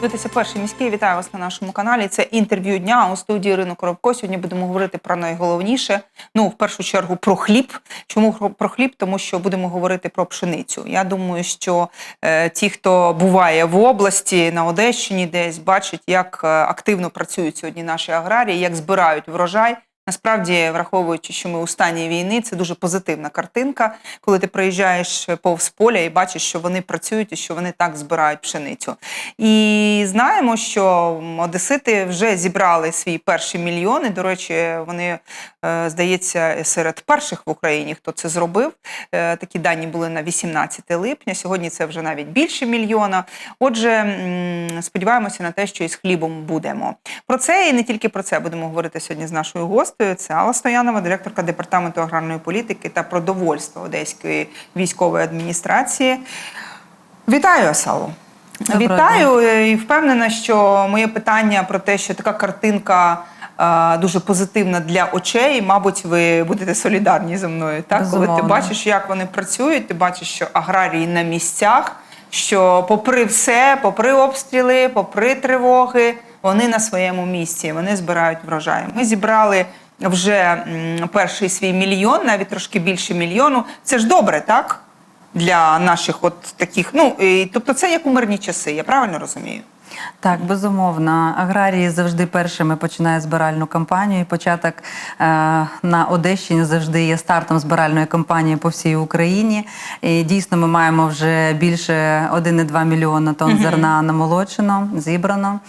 Дивитися перший міський. Вітаю вас на нашому каналі. Це інтерв'ю дня у студії Ірини Коробко. Сьогодні будемо говорити про найголовніше. Ну, в першу чергу, про хліб. Чому про хліб? Тому що будемо говорити про пшеницю. Я думаю, що е, ті, хто буває в області на Одещині, десь бачать, як е, активно працюють сьогодні наші аграрії, як збирають врожай. Насправді, враховуючи, що ми у стані війни, це дуже позитивна картинка, коли ти приїжджаєш повз поля і бачиш, що вони працюють і що вони так збирають пшеницю. І знаємо, що одесити вже зібрали свій перший мільйон. І, до речі, вони, е, здається, серед перших в Україні, хто це зробив. Е, Такі дані були на 18 липня. Сьогодні це вже навіть більше мільйона. Отже, сподіваємося на те, що із хлібом будемо. Про це і не тільки про це будемо говорити сьогодні з нашою гостею. Це Алла Стоянова, директорка департаменту аграрної політики та продовольства Одеської військової адміністрації. Вітаю, Асалу. Вітаю е, і впевнена, що моє питання про те, що така картинка е, дуже позитивна для очей. Мабуть, ви будете солідарні зі мною. Так, коли ти бачиш, як вони працюють, ти бачиш, що аграрії на місцях, що попри все, попри обстріли, попри тривоги, вони на своєму місці, вони збирають врожай. Ми зібрали. Вже перший свій мільйон, навіть трошки більше мільйону. Це ж добре, так? Для наших от таких. Ну, і, тобто це як у мирні часи, я правильно розумію? Так, безумовно. Аграрії завжди першими починають збиральну кампанію. І початок е, на Одещині завжди є стартом збиральної кампанії по всій Україні. І дійсно ми маємо вже більше 1,2 мільйона тонн зерна намолочено, зібрано.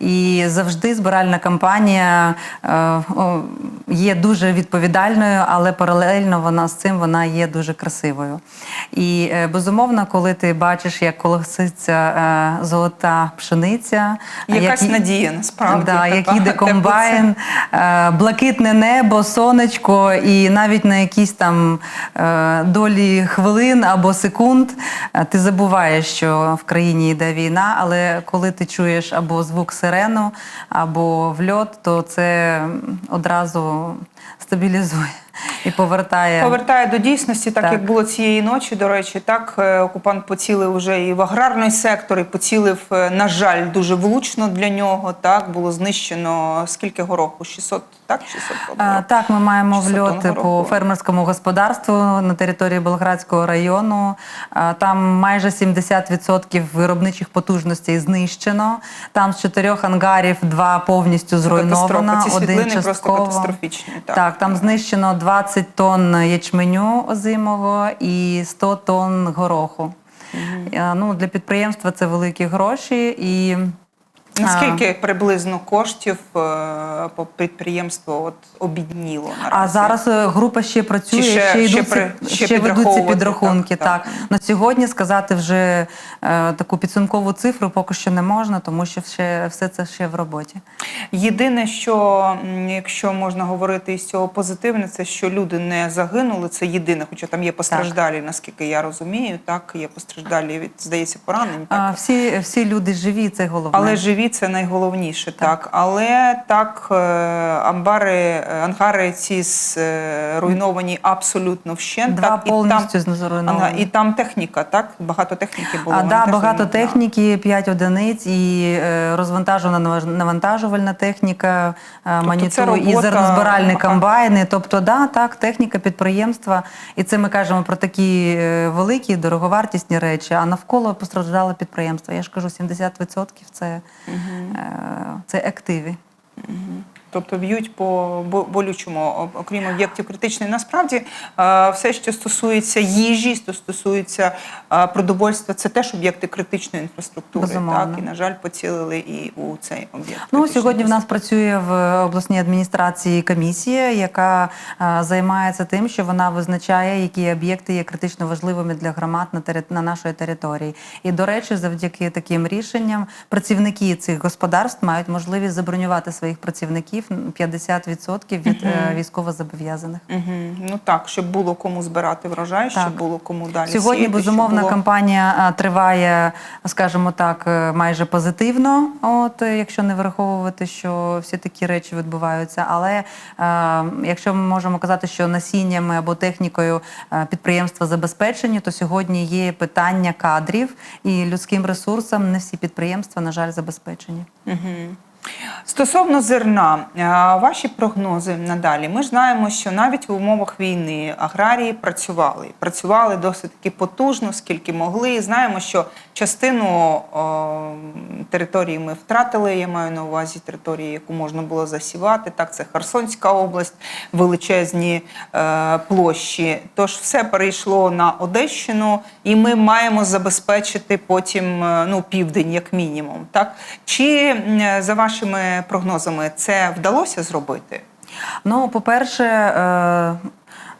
І завжди збиральна кампанія е, є дуже відповідальною, але паралельно вона з цим вона є дуже красивою. І е, безумовно, коли ти бачиш, як колоситься е, золота пшениця, Якась як надія, насправді, Да, як іде комбайн, е, блакитне небо, сонечко, і навіть на якісь там е, долі хвилин або секунд е, ти забуваєш, що в країні йде війна, але коли ти чуєш або звук сирену, або вльот, то це одразу стабілізує і повертає. Повертає до дійсності, так, Так. як було цієї ночі. До речі, так е, окупант поцілив вже і в аграрний сектор, і поцілив, е, на жаль, дуже влучно для нього. Так було знищено скільки гороху? 600, так? 600 А. Так, ми маємо 600 вльоти по фермерському господарству на території Болградського району. Там майже 70% виробничих потужностей знищено. Там з чотирьох ангарів два повністю зруйновано. Ці один світлини просто катастрофічні. Так. Так, там знищено 20 тонн ячменю озимого і 100 тонн гороху. Е, Ну, для підприємства це великі гроші і. Наскільки приблизно коштів е, по підприємству от обідніло наразі? А зараз е, група ще працює, ще- ще, ще йдуться, при- ще ще, ведуться підрахунки. так, Так, так. на сьогодні сказати вже е, таку підсумкову цифру поки що не можна, тому що ще все це ще в роботі. Єдине, що якщо можна говорити із цього позитивне, це що люди не загинули. Це єдине, хоча там є постраждалі, наскільки я розумію. Так, є постраждалі від здається поранень. Так? А, всі, всі люди живі, це головне. Але живі це найголовніше, так. Але так, е, амбари, е, ангари ці зруйновані абсолютно вщент. Два так, повністю і там, зруйновані. ага, і там техніка, так? Багато техніки було. А, да, багато техніки, 5 одиниць і е, розвантажувана навантажувальна техніка, е, Тобто це і зернозбиральні ага. комбайни. Тобто, да, так, техніка підприємства. І це ми кажемо про такі е, великі, дороговартісні речі. А навколо постраждало підприємство. Я ж кажу, 70% це, е, це активи. Тобто б'ють по болючому, окрім об'єктів критичної. Насправді е, все, що стосується їжі, що стосується е, продовольства, це теж об'єкти критичної інфраструктури. Безумовно. Так, і на жаль, поцілили і у цей об'єкт. Ну сьогодні в нас працює в обласній адміністрації комісія, яка е, займається тим, що вона визначає, які об'єкти є критично важливими для громад на тери... на нашої території. І до речі, завдяки таким рішенням працівники цих господарств мають можливість забронювати своїх працівників працівників 50% від е, військовозобов'язаних. Угу. Ну так, щоб було кому збирати врожай, щоб було кому далі. Сьогодні сіяти, безумовно було... кампанія триває, скажімо так, е, майже позитивно. От е, якщо не враховувати, що всі такі речі відбуваються. Але е, якщо ми можемо казати, що насіннями або технікою е, підприємства забезпечені, то сьогодні є питання кадрів і людським ресурсом. Не всі підприємства, на жаль, забезпечені. Стосовно зерна, е, ваші прогнози надалі. Ми знаємо, що навіть в умовах війни аграрії працювали. Працювали досить таки потужно, скільки могли. Знаємо, що частину о, території ми втратили. Я маю на увазі території, яку можна було засівати. Так, це Херсонська область, величезні е, площі. Тож все перейшло на Одещину, і ми маємо забезпечити потім е, ну, південь, як мінімум. Так? Чи м, за вашими прогнозами це вдалося зробити? Ну, по-перше, е,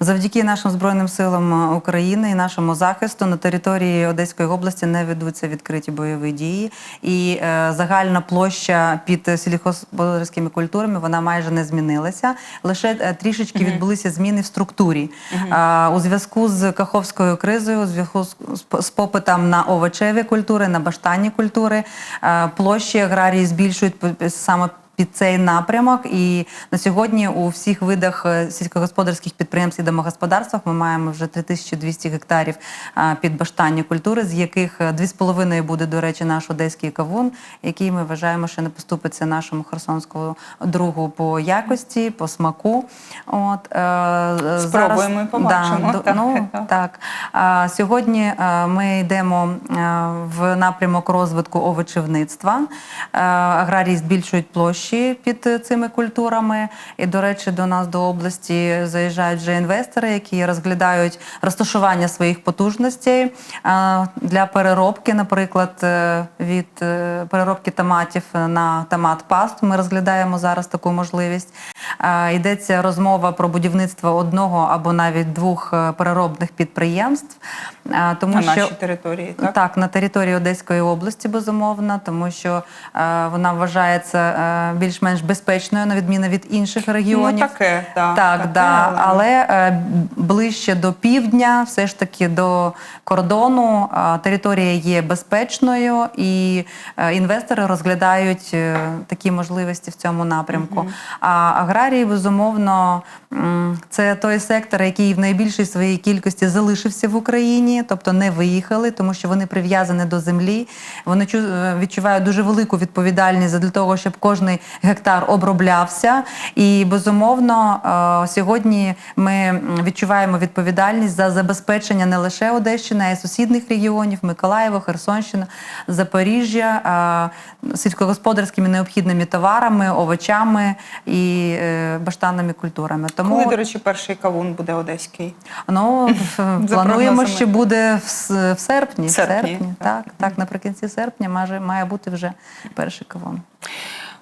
завдяки нашим збройним силам України і нашому захисту на території Одеської області не ведуться відкриті бойові дії, і е, загальна площа під сільськогосподарськими культурами вона майже не змінилася. Лише е, трішечки відбулися зміни в структурі. А, у зв'язку з каховською кризою, у зв'язку з, з- з попитом на овочеві культури, на баштанні культури, е, площі аграрії збільшують саме під цей напрямок. І на сьогодні у всіх видах е, сільськогосподарських підприємств і домогосподарствах ми маємо вже 3200 гектарів а, під баштанні культури, з яких е, 2,5 буде, до речі, наш одеський кавун, який ми вважаємо, що не поступиться нашому херсонському другу по якості, по смаку. От, е, е, Спробуємо і побачимо, до- так. ну, так. А, сьогодні ми йдемо в напрямок розвитку овочівництва. Аграрії збільшують площі під е, цими культурами. І, до речі, до нас до області заїжджають вже інвестори, які розглядають розташування своїх потужностей для переробки, наприклад, е, від е, переробки томатів на томат паст. Ми розглядаємо зараз таку можливість. Йдеться розмова про будівництво одного або навіть двох е, переробних підприємств. Тому На що нашій території, так? так, на території Одеської області, безумовно, тому що е, вона вважається е, більш-менш безпечною, на відміну від інших регіонів. Ну, таке, так, так, таке, да. але- але ближче до півдня, все ж таки до кордону, територія є безпечною, і інвестори розглядають такі можливості в цьому напрямку. А аграрії, безумовно, це той сектор, який в найбільшій своїй кількості залишився в Україні, тобто не виїхали, тому що вони прив'язані до землі. Вони е, відчувають дуже велику відповідальність для того, щоб кожний гектар оброблявся. І безумовно, е, сьогодні ми відчуваємо відповідальність за забезпечення не лише Одещини, а й сусідних регіонів Миколаєва, Херсонщина, Запоріжжя е, сільськогосподарськими необхідними товарами, овочами і баштанними культурами. Тому Коли, до речі, перший кавун буде одеський? Ну, плануємо, що буде в, в серпні. В В серпні, так. так, так, наприкінці серпня має, має бути вже перший кавун.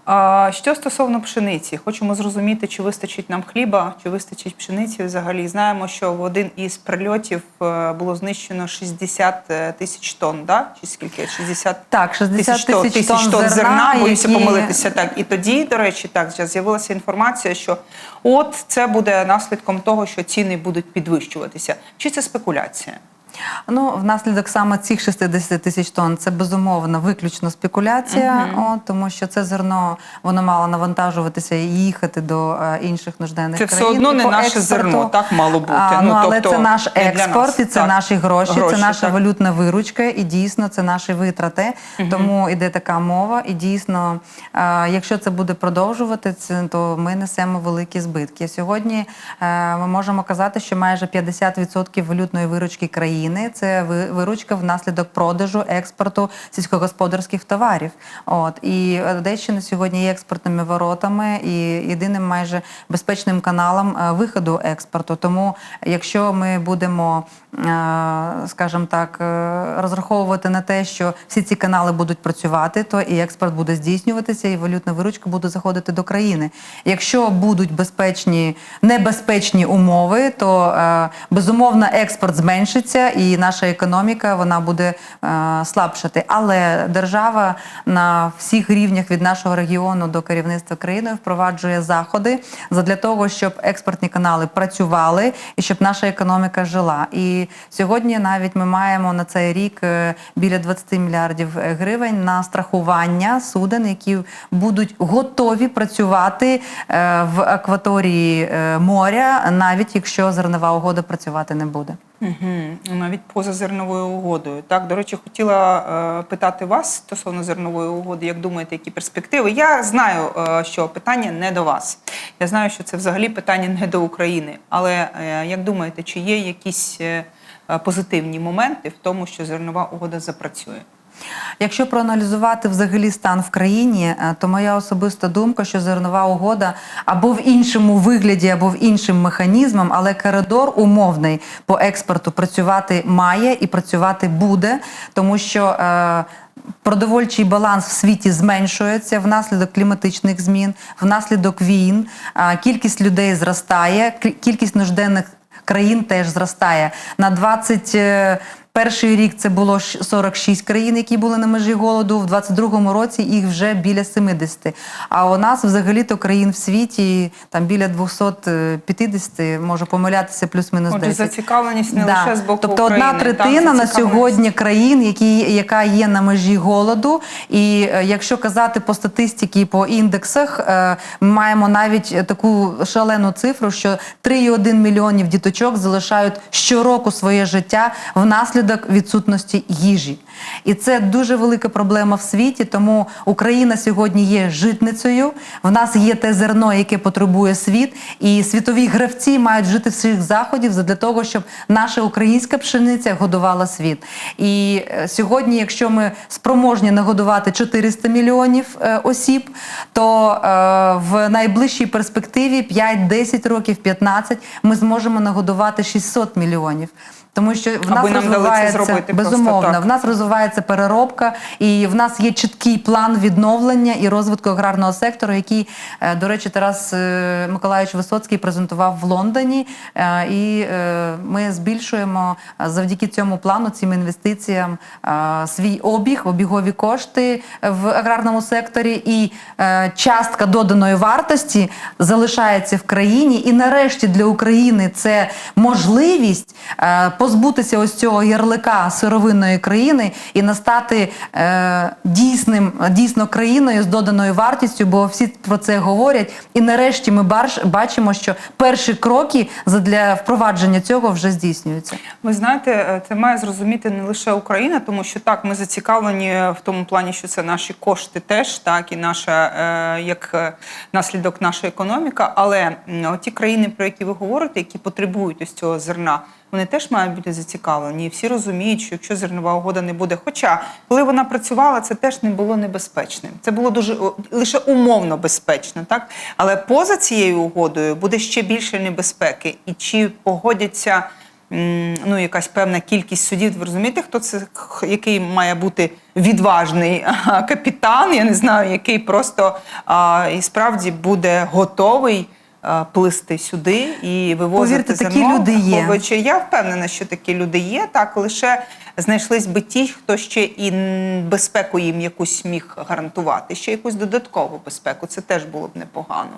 А, що стосовно пшениці, хочемо зрозуміти, чи вистачить нам хліба, чи вистачить пшениці взагалі. Знаємо, що в один із прильотів е, було знищено 60 тисяч тонн, да? чи скільки? 60 Так, 60 тонн- тисяч тонн зерна, боюся які- помилитися. Так, і тоді, до речі, так з'явилася інформація, що от це буде наслідком того, що ціни будуть підвищуватися. Чи це спекуляція? Ну, внаслідок саме цих 60 тисяч тонн це безумовно виключно спекуляція, от, тому що це зерно воно мало навантажуватися і їхати до е, інших нужденних Це все країн. одно не по наше експорту. зерно, так мало бути. А, Ну, ну, але тобто це наш експорт, і це Так. наші гроші, Гроші, це наша так. валютна виручка, і дійсно це наші витрати. Тому йде така мова. І дійсно, е, якщо це буде продовжувати, це, то ми несемо великі збитки. Сьогодні е, ми можемо казати, що майже 50% валютної виручки країни це виручка внаслідок продажу експорту сільськогосподарських товарів. От і Одещина сьогодні є експортними воротами і єдиним майже безпечним каналом е, виходу експорту. Тому, якщо ми будемо, е, скажімо так, е, розраховувати на те, що всі ці канали будуть працювати, то і експорт буде здійснюватися, і валютна виручка буде заходити до країни. Якщо будуть безпечні, небезпечні умови, то е, безумовно експорт зменшиться і наша економіка вона буде е, слабшати. Але держава на всіх рівнях від нашого регіону до керівництва країни впроваджує заходи для того, щоб експортні канали працювали і щоб наша економіка жила. І сьогодні навіть ми маємо на цей рік е, біля 20 мільярдів гривень на страхування суден, які будуть готові працювати е, в акваторії моря, навіть якщо зернова угода працювати не буде. Угу. Навіть поза зерновою угодою. Так, до речі, хотіла е, питати вас стосовно зернової угоди. Як думаєте, які перспективи? Я знаю, е, що питання не до вас. Я знаю, що це взагалі питання не до України. Але е, як думаєте, чи є якісь е, позитивні моменти в тому, що зернова угода запрацює? Якщо проаналізувати взагалі стан в країні, е, то моя особиста думка, що зернова угода або в іншому вигляді, або в іншим механізмом, але коридор умовний по експорту працювати має і працювати буде, тому що. Е, Продовольчий баланс в світі зменшується внаслідок кліматичних змін, внаслідок війн. Кількість людей зростає, кількість нужденних країн теж зростає. На 20 Перший рік це було 46 країн, які були на межі голоду. В 22-му році їх вже біля 70. А у нас взагалі-то країн в світі там біля 250, можу помилятися, плюс-мінус Отже, зацікавленість не Да. лише з боку тобто України. одна третина на сьогодні країн, які, яка є на межі голоду. І е, якщо казати по статистиці, по індексах, е, ми маємо навіть таку шалену цифру, що 3,1 мільйонів діточок залишають щороку своє життя внаслідок відсутності їжі. І це дуже велика проблема в світі. Тому Україна сьогодні є житницею. В нас є те зерно, яке потребує світ, і світові гравці мають жити всіх заходів для того, щоб наша українська пшениця годувала світ. І е, сьогодні, якщо ми спроможні нагодувати 400 мільйонів е, осіб, то е, в найближчій перспективі 5-10 років, 15 ми зможемо нагодувати 600 мільйонів. Тому що в нас Аби нам розвивається зробити безумовно. так. В нас розвивається переробка, і в нас є чіткий план відновлення і розвитку аграрного сектору, який, е, до речі, Тарас е, Миколаївич Висоцький презентував в Лондоні. Е, І ми збільшуємо завдяки цьому плану, цим інвестиціям свій обіг, обігові кошти в аграрному секторі, і частка доданої вартості залишається в країні. І нарешті для України це можливість е, позбутися ось цього ярлика сировинної країни і настати е, дійсним дійсно країною з доданою вартістю, бо всі про це говорять. І нарешті ми бачимо, що перші кроки для впровадження цього вже здійснюються. Ви знаєте, е, це має зрозуміти не лише Україна, тому що так, ми зацікавлені в тому плані, що це наші кошти теж, так і наша е, як е, наслідок наша економіка. Але ті країни, про які ви говорите, які потребують ось цього зерна. Вони теж мають бути зацікавлені, і всі розуміють, що якщо зернова угода не буде. Хоча, коли вона працювала, це теж не було небезпечним. Це було дуже лише умовно безпечно, так але поза цією угодою буде ще більше небезпеки. І чи погодяться ну, якась певна кількість судів. Ви розумієте, хто це який має бути відважний капітан? Я не знаю, який просто а, і справді буде готовий. А, Плисти сюди і вивозити Повірте, такі зерно, люди є. Я впевнена, що такі люди є. Так лише знайшлись би ті, хто ще і безпеку їм якусь міг гарантувати, ще якусь додаткову безпеку. Це теж було б непогано.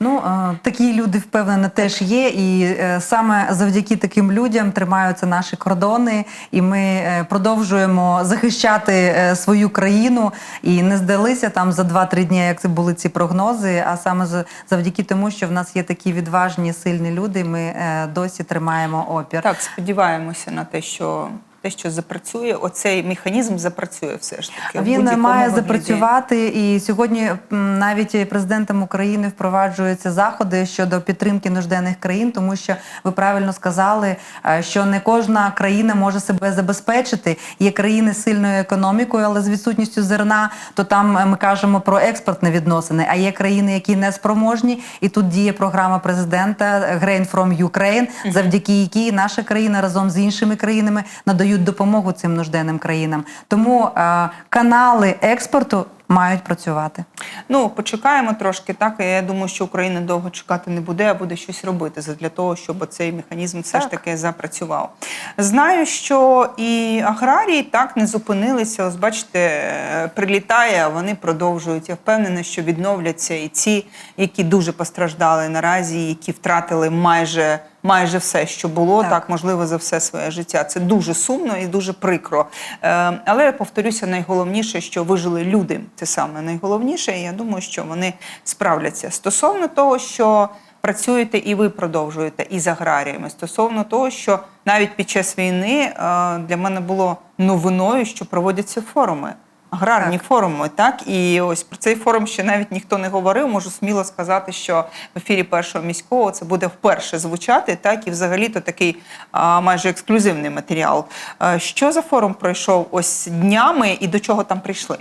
Ну е, такі люди впевнено теж є, і е, саме завдяки таким людям тримаються наші кордони, і ми е, продовжуємо захищати свою країну і не здалися там за 2-3 дні, як це були ці прогнози. А саме за- завдяки тому, що в нас є такі відважні, сильні люди, ми досі тримаємо опір. Так, сподіваємося на те, що те, що запрацює, оцей механізм запрацює все ж таки. Він має запрацювати, і сьогодні навіть президентом України впроваджуються заходи щодо підтримки нужденних країн, тому що ви правильно сказали, е, що не кожна країна може себе забезпечити. Є країни з сильною економікою, але з відсутністю зерна, то там е, ми кажемо про експортні відносини. А є країни, які не спроможні, і тут діє програма президента Grain from Ukraine, завдяки якій наша країна разом з іншими країнами надають допомогу цим нужденним країнам. Тому е, канали експорту мають працювати. Ну, почекаємо трошки, так. Я думаю, що Україна довго чекати не буде, а буде щось робити для того, щоб цей механізм все ж таки запрацював. Знаю, що і аграрії так не зупинилися. Ось бачите, е, прилітає, а вони продовжують. Я впевнена, що відновляться і ці, які дуже постраждали наразі, які втратили майже. Майже все, що було, так. Так. можливо, за все своє життя. Це дуже сумно і дуже прикро. Е, але повторюся, найголовніше, що вижили люди. Це саме найголовніше. І я думаю, що вони справляться. Стосовно того, що працюєте і ви продовжуєте із аграріями. Стосовно того, що навіть під час війни е, для мене було новиною, що проводяться форуми. Аграрні Так. форуми, так і ось про цей форум ще навіть ніхто не говорив. Можу сміло сказати, що в ефірі першого міського це буде вперше звучати, так і взагалі то такий а, майже ексклюзивний матеріал. Е, Що за форум пройшов ось днями і до чого там прийшли?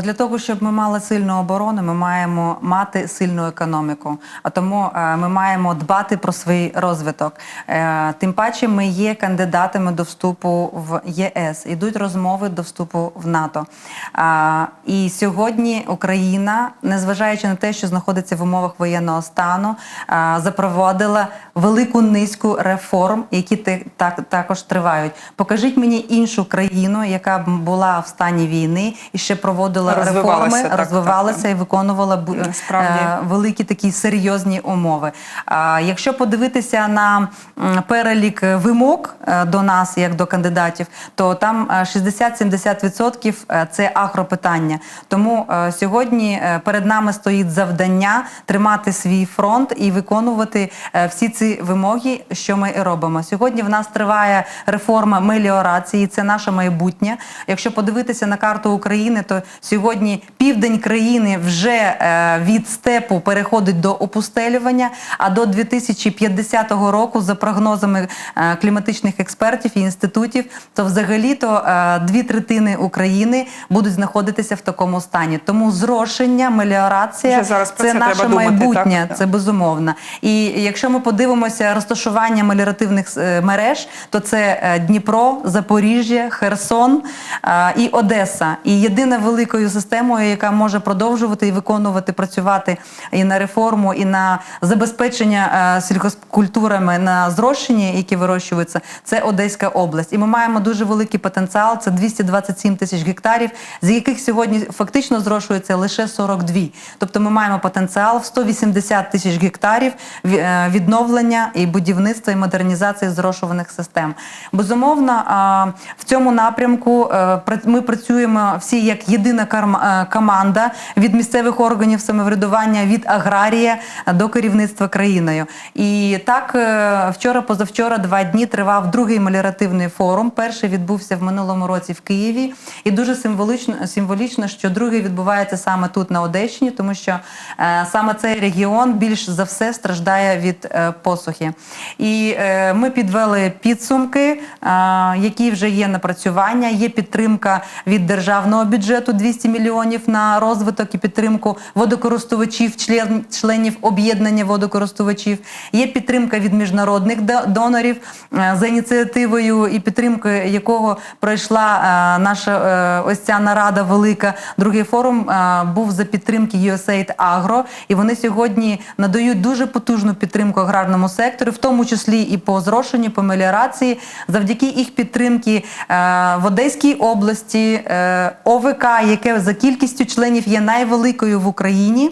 Для того, щоб ми мали сильну оборону, ми маємо мати сильну економіку. А тому е, ми маємо дбати про свій розвиток. Е, Тим паче, ми є кандидатами до вступу в ЄС. Ідуть розмови до вступу в НАТО. І сьогодні Україна, незважаючи на те, що знаходиться в умовах воєнного стану, запровадила велику низку реформ, які так також тривають. Покажіть мені іншу країну, яка була в стані війни і ще проводила Розвивалася, реформи, так, розвивалася так. і виконувала бу- Насправді. е, великі такі серйозні умови. Якщо подивитися на перелік е, вимог е, до нас, як до кандидатів, то там е, 60-70% е, це агропитання. Тому е, сьогодні е, перед нами стоїть завдання тримати свій фронт і виконувати е, всі ці вимоги, що ми і робимо. Сьогодні в нас триває реформа меліорації, це наше майбутнє. Якщо подивитися на карту України, то сьогодні південь країни вже е, від степу переходить до опустелювання. А до 2050 року, за прогнозами е, кліматичних експертів і інститутів, то взагалі-то е, дві третини України будуть знаходитися в такому стані. Тому зрошення, меліорація зараз це це наше думати, майбутнє. Це безумовно. І якщо ми подивимося розташування меліоративних мереж, то це Дніпро, Запоріжжя, Херсон і Одеса. І єдина великою системою, яка може продовжувати і виконувати, працювати і на реформу, і на забезпечення е, сільгоспкультурами на зрошенні, які вирощуються, це Одеська область. І ми маємо дуже великий потенціал. Це 227 тисяч гектарів, з яких сьогодні фактично зрошується лише 42. Тобто ми маємо потенціал в 180 тисяч гектарів е, відновлення і будівництва і модернізації зрошуваних систем. Безумовно, в цьому напрямку е, ми працюємо всі як єдина карма- е, команда від місцевих органів самоврядування, від аграрія до керівництва країною. І так е, вчора, позавчора, два дні тривав другий меліоративний форум. Перший відбувся в минулому році в Києві, і дуже символічно, символічно, що другий відбувається саме тут на Одещині, тому що е, саме цей регіон більш за все страждає від посухи. І ми підвели підсумки, які вже є напрацювання. Є підтримка від державного бюджету 200 мільйонів на розвиток і підтримку водокористувачів, член, членів об'єднання водокористувачів. Є підтримка від міжнародних донорів е, за ініціативою і підтримкою якого пройшла е, наша е, ось ця нарада велика. Другий форум був за підтримки USAID Agro, і вони сьогодні надають дуже потужну підтримку аграрному сектору, в тому числі і по зрошенню, по меліорації. Завдяки їх підтримки в Одеській області ОВК, яке за кількістю членів є найвеликою в Україні.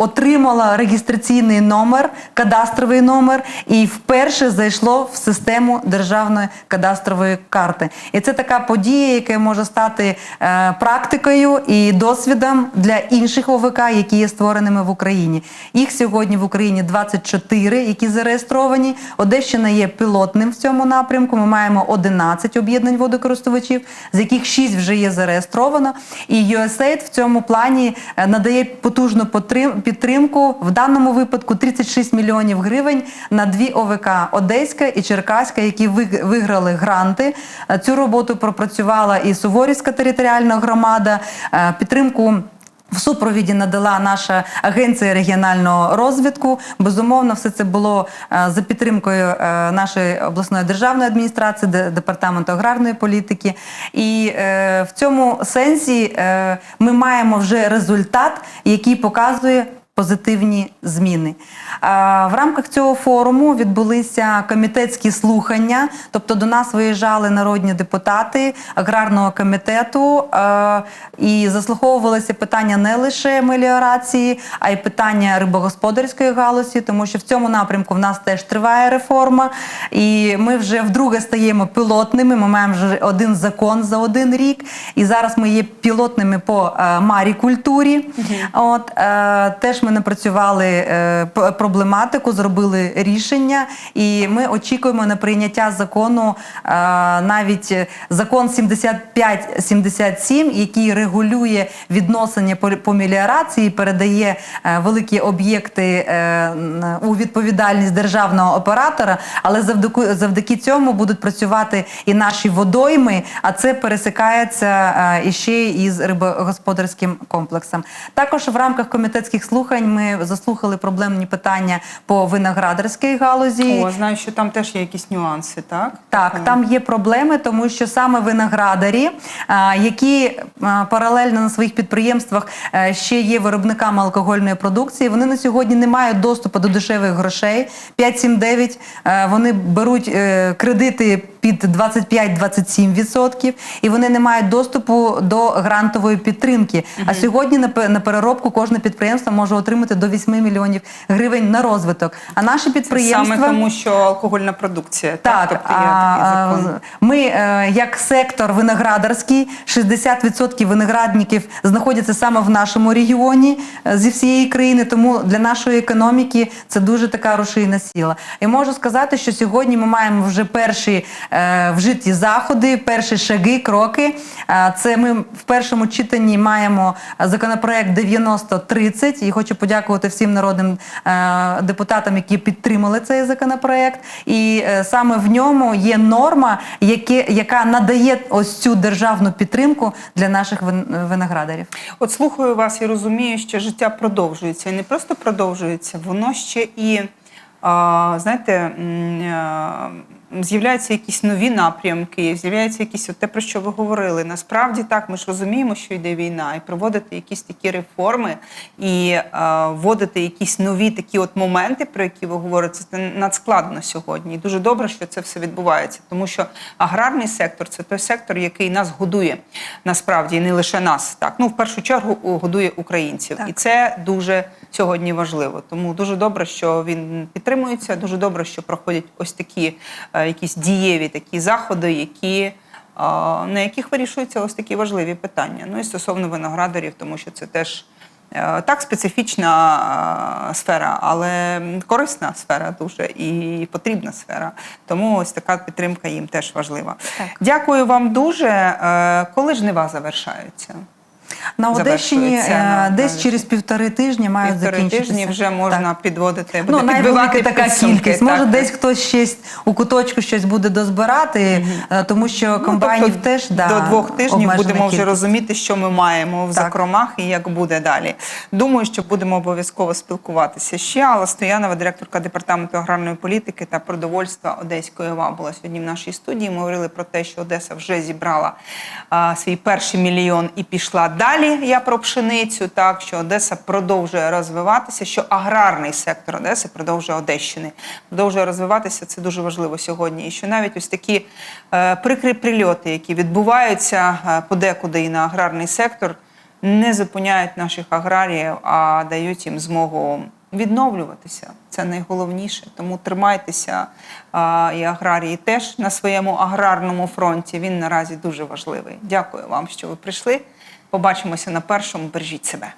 Отримала реєстраційний номер, кадастровий номер, і вперше зайшло в систему державної кадастрової карти. І це така подія, яка може стати е, практикою і досвідом для інших ОВК, які є створеними в Україні. Їх сьогодні в Україні 24, які зареєстровані. Одещина є пілотним в цьому напрямку. Ми маємо 11 об'єднань водокористувачів, з яких 6 вже є зареєстровано. І USAID в цьому плані е, надає потужну потрим- підтримку. В даному випадку 36 мільйонів гривень на дві ОВК Одеська і Черкаська, які виг- виграли гранти. Цю роботу пропрацювала і Суворівська територіальна громада. Е, Підтримку В супровіді надала наша агенція регіонального розвитку. Безумовно, все це було е, за підтримкою е, нашої обласної державної адміністрації, де- департаменту аграрної політики. І в цьому сенсі ми маємо вже результат, який показує. Позитивні зміни в рамках цього форуму відбулися комітетські слухання. Тобто до нас виїжджали народні депутати аграрного комітету і заслуховувалися питання не лише меліорації, а й питання рибогосподарської галузі, тому що в цьому напрямку в нас теж триває реформа. І ми вже вдруге стаємо пілотними. Ми маємо вже один закон за один рік. І зараз ми є пілотними по е, марікультурі. От е, теж ми напрацювали е, проблематику, зробили рішення, і ми очікуємо на прийняття закону е, навіть закон 75-77, який регулює відносини по, меліорації, передає е, великі об'єкти у відповідальність державного оператора. Але завдяки, цьому будуть працювати і наші водойми, а це пересикається іще із рибогосподарським комплексом. Також в рамках комітетських слухань ми заслухали проблемні питання по виноградарській галузі. О, знаю, що там теж є якісь нюанси, так? Так, Е, там є проблеми, тому що саме виноградарі, які паралельно на своїх підприємствах е, ще є виробниками алкогольної продукції, вони на сьогодні не мають доступу до дешевих грошей. 5-7-9 е, вони беруть е, кредити під 25-27%, і вони не мають доступу до грантової підтримки. А сьогодні на переробку кожне підприємство може отримати до 8 мільйонів гривень на розвиток. А наші підприємства Саме тому, що алкогольна продукція. Так, так, тобто є а, такий закон. ми, е, як сектор виноградарський, 60% виноградників знаходяться саме в нашому регіоні е, зі всієї країни. Тому для нашої економіки це дуже така рушійна сила. І можу сказати, що сьогодні ми маємо вже перші е, вжиті заходи, перші шаги, кроки. Е, Це ми в першому читанні маємо законопроект 9030 і хочу подякувати всім народним е, депутатам, які підтримали цей законопроект. І е, саме в ньому є норма, яка надає ось цю державну підтримку для наших вин- виноградарів. От слухаю вас і розумію, що життя продовжується. І не просто продовжується, воно ще і, а, знаєте, а, з'являються якісь нові напрямки, з'являються якісь от те, про що ви говорили. Насправді так, ми ж розуміємо, що йде війна, і проводити якісь такі реформи і а, вводити якісь нові такі от моменти, про які ви говорите, це надскладно сьогодні. І дуже добре, що це все відбувається, тому що аграрний сектор це той сектор, який нас годує насправді, і не лише нас. Так, ну в першу чергу годує українців, Так. і це дуже сьогодні важливо. Тому дуже добре, що він підтримується. Дуже добре, що проходять ось такі е, якісь дієві такі заходи, які. е, На яких вирішуються ось такі важливі питання. Ну і стосовно виноградарів, тому що це теж е, так специфічна е, сфера, але корисна сфера дуже і потрібна сфера. Тому ось така підтримка їм теж важлива. Так. Дякую вам дуже. Е, Коли жнива завершаються? На Одещині е, ну, десь через півтори тижні мають Півтори закінчитися. тижні вже можна Так. підводити, Ну, буде навіть підбивати така підсумки, кількість. так. Може, десь хтось щось у куточку щось буде дозбирати, е, тому що Ну, комбайнів тобто теж да, до двох тижнів будемо вже розуміти, що ми маємо в Так. закромах і як буде далі. Думаю, що будемо обов'язково спілкуватися ще. Алла Стоянова, директорка департаменту аграрної політики та продовольства Одеської ОВА, була сьогодні в нашій студії. Ми говорили про те, що Одеса вже зібрала а, свій перший мільйон і пішла далі. Я про пшеницю. Так що Одеса продовжує розвиватися, що аграрний сектор Одеси продовжує Одещини, продовжує розвиватися. Це дуже важливо сьогодні. І що навіть ось такі е, прикрі прильоти, які відбуваються е, подекуди і на аграрний сектор, не зупиняють наших аграріїв, а дають їм змогу відновлюватися. Це найголовніше. Тому тримайтеся а, і аграрії теж на своєму аграрному фронті. Він наразі дуже важливий. Дякую вам, що ви прийшли. Побачимося на першому. Бережіть себе.